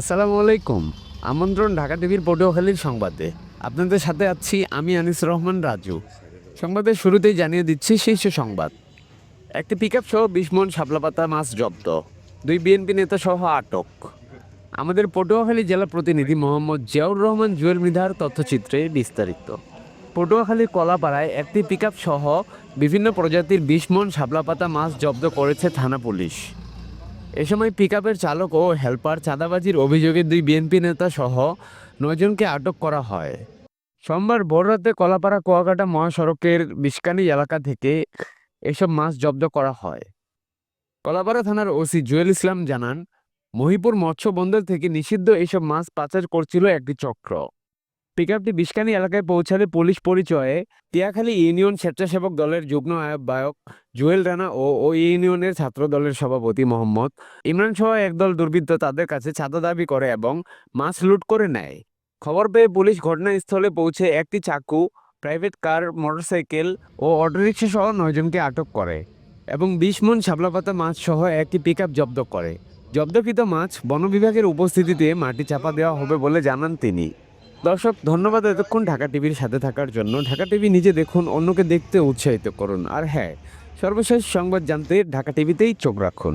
আসসালামু আলাইকুম। আমন্ত্রণ ঢাকা টিভির পটুয়াখালীর সংবাদে। আপনাদের সাথে আছি আমি আনিস রহমান রাজু। সংবাদের শুরুতেই জানিয়ে দিচ্ছি শীর্ষ সংবাদ। একটি পিকআপ সহ বিশ মন শাপলাপাতা মাছ জব্দ। দুই বিএনপি নেতা সহ আটক। আমাদের পটুয়াখালী জেলা প্রতিনিধি মোহাম্মদ জিয়াউর রহমান জুয়েল মৃধার তথ্যচিত্রে বিস্তারিত। পটুয়াখালীর কলাপাড়ায় একটি পিকআপ সহ বিভিন্ন প্রজাতির বিশ মন শাপলাপাতা মাছ জব্দ করেছে থানা পুলিশ। এ সময় পিকআপের চালক ও হেলপার চাঁদাবাজির অভিযোগে দুই বিএনপি নেতা সহ নয়জনকে আটক করা হয়। সোমবার ভোররাতে কলাপাড়া কুয়াকাটা মহাসড়কের বিস্কানি এলাকা থেকে এসব মাছ জব্দ করা হয়। কলাপাড়া থানার ওসি জুয়েল ইসলাম জানান, মহিপুর মৎস্য বন্দর থেকে নিষিদ্ধ এসব মাছ পাচার করছিল একটি চক্র। পিকআপটি বিস্কানি এলাকায় পৌঁছালে পুলিশ পরিচয়ে টিয়াখালী ইউনিয়ন স্বেচ্ছাসেবক দলের যুগ্ম আহ্বায়ক জুয়েল রানা ও ওই ইউনিয়নের ছাত্র দলের সভাপতি মোহাম্মদ ইমরান সহ একদল দুর্বৃত্ত তাদের কাছে চাঁদা দাবি করে এবং মাছ লুট করে নেয়। খবর পেয়ে পুলিশ ঘটনাস্থলে পৌঁছে একটি চাকু, প্রাইভেট কার, মোটরসাইকেল ও অটোরিকশা সহ নয়জনকে আটক করে এবং বিশ মন শাপলাপাতা মাছ সহ একটি পিকআপ জব্দ করে। জব্দকৃত মাছ বন বিভাগের উপস্থিতিতে মাটি চাপা দেওয়া হবে বলে জানান তিনি। দর্শক, ধন্যবাদ এতক্ষণ ঢাকা টিভির সাথে থাকার জন্য। ঢাকা টিভি নিজে দেখুন, অন্যকে দেখতে উৎসাহিত করুন। আর হ্যাঁ সর্বশেষ সংবাদ জানতে ঢাকা টিভিতেই চোখ রাখুন।